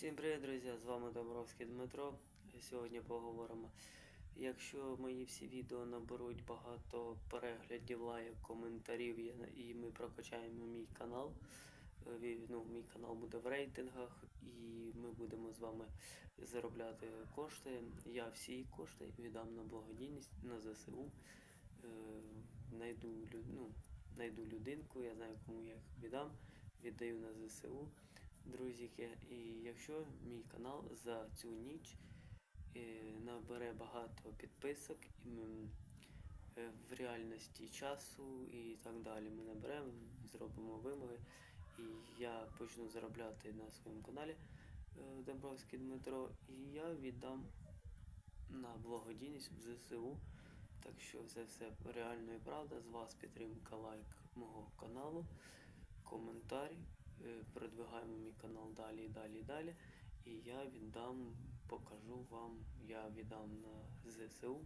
Всім привіт, друзі! З вами Добровський Дмитро. Сьогодні поговоримо. Якщо мої всі відео наберуть багато переглядів, лайк, коментарів і ми прокачаємо мій канал. е, Ну, мій канал буде в рейтингах і ми будемо з вами заробляти кошти. Я всі кошти віддам на благодійність на ЗСУ. Е, Найду, ну, найду людинку, я знаю, кому я їх віддам. Віддаю на ЗСУ друзіки. І якщо мій канал за цю ніч е, набере багато підписок, е, в реальності часу і так далі ми наберемо, зробимо вимоги, і я почну заробляти на своєму каналі е, Домбровський Дмитро, і я віддам на благодійність в ЗСУ. Так що це все реально і правда. З вас підтримка, лайк мого каналу, коментар. Е, Продвигаємо мій канал далі і далі і далі. І я віддам, покажу вам, я віддам на ЗСУ.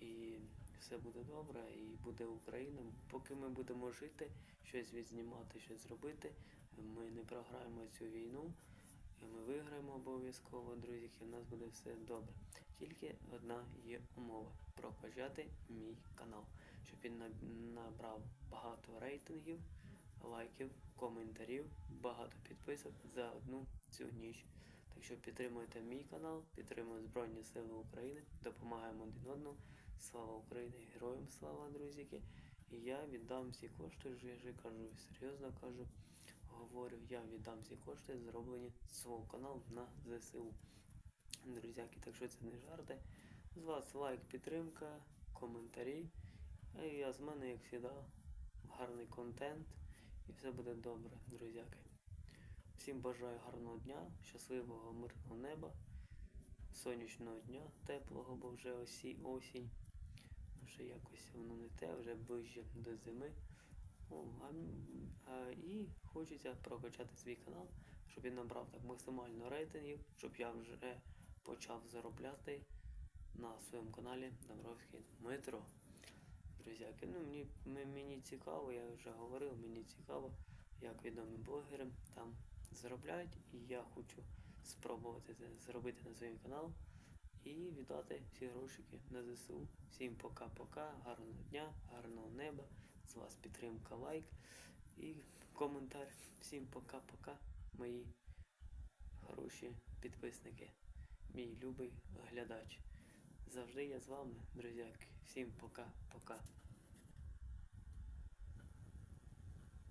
І все буде добре, і буде Україна. Поки ми будемо жити, щось відзнімати, щось зробити, ми не програємо цю війну. Ми виграємо обов'язково, друзі, і в нас буде все добре. Тільки одна є умова прокачати мій канал, щоб він набрав багато рейтингів, лайків, коментарів, багато підписок за одну цю ніч. Так що підтримуйте мій канал, підтримуйте Збройні Сили України, допомагаємо один одному. Слава Україні, героям слава, друзіки. І я віддам всі кошти, вже я ж кажу, серйозно кажу, говорю, я віддам всі кошти, зроблені з свого каналу на ЗСУ. Друзяки, так що це не жарти. З вас лайк, підтримка, коментарі. А з мене, як завжди, гарний контент. І все буде добре, друзяки. Всім бажаю гарного дня, щасливого, мирного неба, сонячного дня, теплого, бо вже осі, осінь. Вже якось воно не те, вже ближче до зими. О, а, а, і хочеться прокачати свій канал, щоб він набрав так максимально рейтингів, щоб я вже почав заробляти на своєму каналі Добровський Дмитро. Друзяки, ну мені, мені цікаво, я вже говорив, мені цікаво, як відомі блогери там заробляють, і я хочу спробувати це зробити на своєму канал і віддати всі грошики на ЗСУ. Всім пока-пока, гарного дня, гарного неба. З вас підтримка, лайк і коментар. Всім пока-пока, мої хороші підписники, мій любий глядач. Завжди я з вами, друзяки. Всім пока-пока.